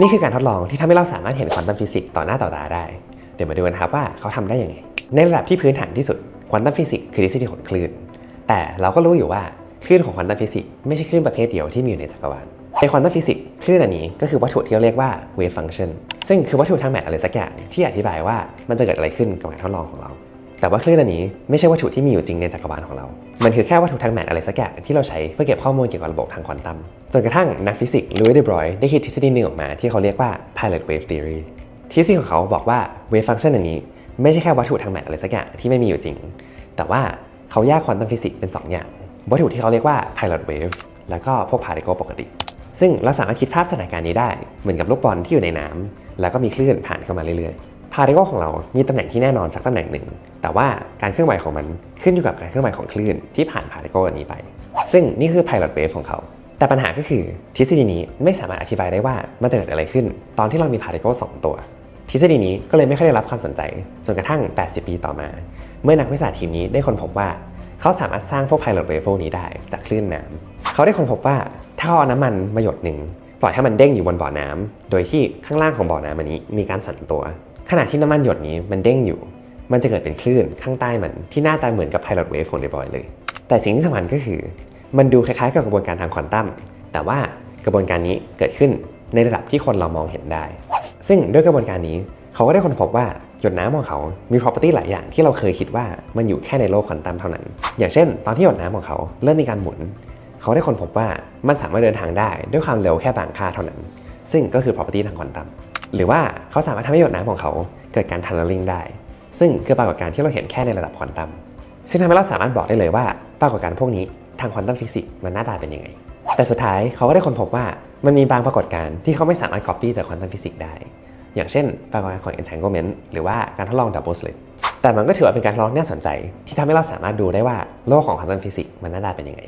นี่คือการทดลองที่ทำให้เราสามารถเห็นควอนตัมฟิสิกส์ต่อหน้าต่อตาได้ เดี๋ยวมาดูกันครับว่าเขาทำได้ยังไง ในระดับที่พื้นฐานที่สุดควอนตัมฟิสิกส์คือทฤษฎีของคลื่น แต่เราก็รู้อยู่ว่าคลื่นของควอนตัมฟิสิกส์ไม่ใช่คลื่นประเภทเดียวที่มีอยู่ในจักรวาล ในควอนตัมฟิสิกส์คลื่นอันนี้ก็คือวัตถุที่เราเรียกว่า wave function ซึ่งคือวัตถุทางแมทอะไรสักอย่างที่อธิบายว่ามันจะเกิดอะไรขึ้นกับการทดลองของเรา แต่ว่าคลื่นอันนี้ไม่ใช่วัตถุที่มีอยู่จริงในจักรวาลของเรา มันคือแค่วัตถุทางแมทอะไรสักอย่างที่เราใช้เพื่อเก็บข้อมูลเกี่ยวกับระบบทางควอนตัม จนกระทั่งนักฟิสิกส์ลุยส์เดบรอยได้คิดทฤษฎีหนึ่งออกมาที่เขาเรียกว่า pilot wave theory ทฤษฎีของเขาบอกว่า wave function อันนี้ ไม่ใช่แค่วัตถุทางแมทอะไรสักอย่างที่ไม่มีอยู่จริง แต่ว่าเขาแยกควอนตัมฟิสิกส์เป็น 2 อย่าง วัตถุที่เขาเรียกว่า pilot wave แล้วก็พวก particle ปกติ ซึ่งเราสามารถคิดภาพสถานการณ์นี้ได้เหมือนกับลูกบอลที่อยู่ในน้ำแล้วก็มีคลื่นผ่านเข้ามาเรื่อยๆ พาร์ติเคิลของเรามีตำแหน่งที่แน่นอนสักตำแหน่งหนึ่ง แต่ว่าการเคลื่อนไหวของมันขึ้นอยู่กับการเคลื่อนไหวของคลื่นที่ผ่านพาร์ติเคิลอันนี้ไป ซึ่งนี่คือ pilot wave ของเขา แต่ปัญหาก็คือทฤษฎีนี้ไม่สามารถอธิบายได้ว่ามันจะเกิดอะไรขึ้น ตอนที่เรามีพาร์ติเคิลสองตัว ทฤษฎีนี้ก็เลยไม่ค่อยได้รับความสนใจจนกระทั่ง 80 ปีต่อมา เมื่อนักวิทยาศาสตร์ทีมนี้ได้ค้นพบว่า เขาสามารถสร้างพวก pilot wave พวกนี้ได้จากคลื่นน้ำเขาได้ค้นพบว่าถ้าเอาน้ำมันมาหยดหนึ่งปล่อยให้มันเด้งอยู่บนบ่อน้ำโดยที่ข้างล่างของบ่อน้ำอันนี้มีการสั่นตัว ขณะที่น้ำมันหยดนี้มันเด้งอยู่ มันจะเกิดเป็นคลื่นข้างใต้มันที่หน้าตาเหมือนกับ pilot wave ของเดบอยเลย แต่สิ่งที่สำคัญก็คือ มันดูคล้ายๆกับกระบวนการทางควอนตัม แต่ว่ากระบวนการนี้เกิดขึ้นในระดับที่คนเรามองเห็นได้ ซึ่งด้วยกระบวนการนี้เขาก็ได้ค้นพบว่าหยดน้ำของเขา มี property หลายอย่างที่เราเคยคิดว่ามันอยู่แค่ในโลกควอนตัมเท่านั้น อย่างเช่น ตอนที่หยดน้ำของเขาเริ่มมีการหมุน เขาได้ค้นพบว่ามันสามารถเดินทางได้ด้วยความเร็วแค่บางค่าเท่านั้น ซึ่งก็คือ property ทางควอนตัม หรือว่าเขาสามารถทำให้หยดน้ำของเขาเกิดการ tunneling ได้ ซึ่งคือปรากฏการณ์ที่เราเห็นแค่ในระดับควอนตัมซึ่งทำให้เราสามารถบอกได้เลยว่าปรากฏการณ์พวกนี้ทางควอนตัมฟิสิกส์มันหน้าตาเป็นยังไง แต่สุดท้ายเขาก็ได้ค้นพบว่ามันมีบางปรากฏการณ์ที่เขาไม่สามารถ copy จากควอนตัมฟิสิกส์ได้ อย่างเช่น ปรากฏการณ์ของ entanglement หรือว่าการทดลอง double slit แต่มันก็ถือว่าเป็นการทดลองน่าสนใจ ที่ทำให้เราสามารถดูได้ว่าโลกของควอนตัมฟิสิกส์มันหน้าตาเป็นยังไง